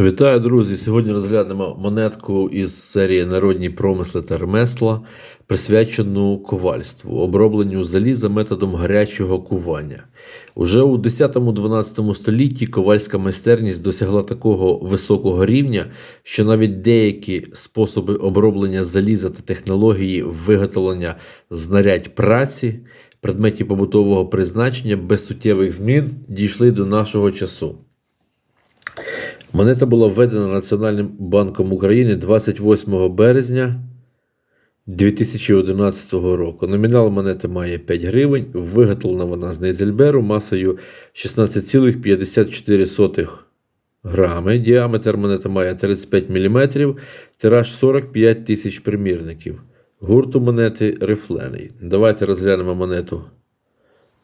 Вітаю, друзі! Сьогодні розглянемо монетку із серії Народні промисли та ремесла, присвячену ковальству, обробленню заліза методом гарячого кування. Уже у 10-12 столітті ковальська майстерність досягла такого високого рівня, що навіть деякі способи оброблення заліза та технології виготовлення знарядь праці, предметів побутового призначення без суттєвих змін дійшли до нашого часу. Монета була введена Національним банком України 28 березня 2011 року. Номінал монети має 5 гривень. Виготовлена вона з Нейзельберу масою 16,54 грами. Діаметр монети має 35 мм, тираж 45 тисяч примірників. Гурт у монети рифлений. Давайте розглянемо монету.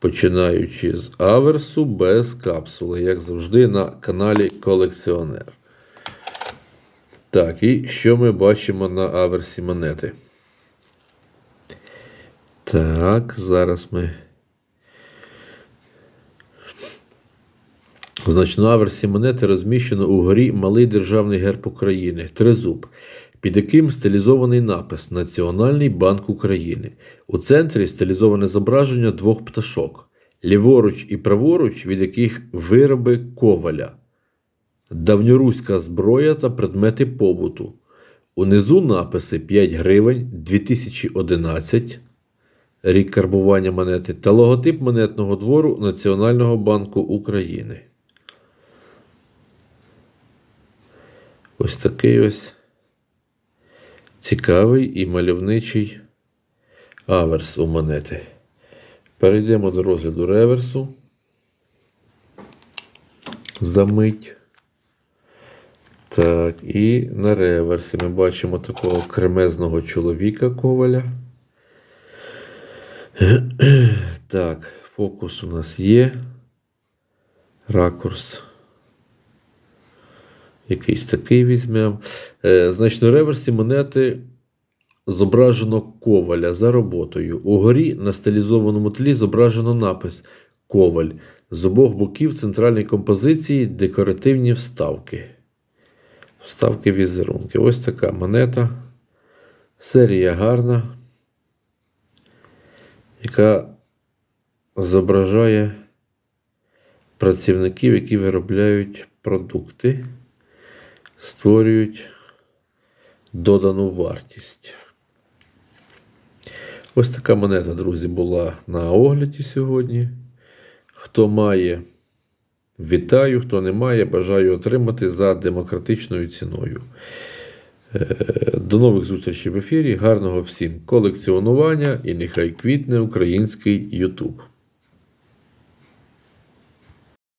Починаючи з аверсу без капсули, як завжди, на каналі Колекціонер. Так, і що ми бачимо на аверсі монети? Так, зараз ми. Значить, на аверсі монети розміщено угорі малий державний герб України Тризуб, під яким стилізований напис Національний банк України. У центрі стилізоване зображення двох пташок, ліворуч і праворуч, від яких вироби коваля, давньоруська зброя та предмети побуту. Унизу написи 5 гривень 2011, рік карбування монети та логотип монетного двору Національного банку України. Ось такий ось цікавий і мальовничий аверс у монети. Перейдемо до розгляду реверсу. Замить. Так, і на реверсі ми бачимо такого кремезного чоловіка коваля. Так, фокус у нас є. Ракурс. Якийсь такий візьмемо. Е, значить, на реверсі монети зображено коваля за роботою. Угорі на стилізованому тлі зображено напис Коваль. З обох боків центральної композиції декоративні вставки. Вставки візерунки. Ось така монета. Серія гарна, яка зображає працівників, які виробляють продукти створюють додану вартість. Ось така монета, друзі, була на огляді сьогодні. Хто має, вітаю, хто не має, бажаю отримати за демократичною ціною. Е, до нових зустрічей в ефірі. Гарного всім колекціонування і нехай квітне український YouTube.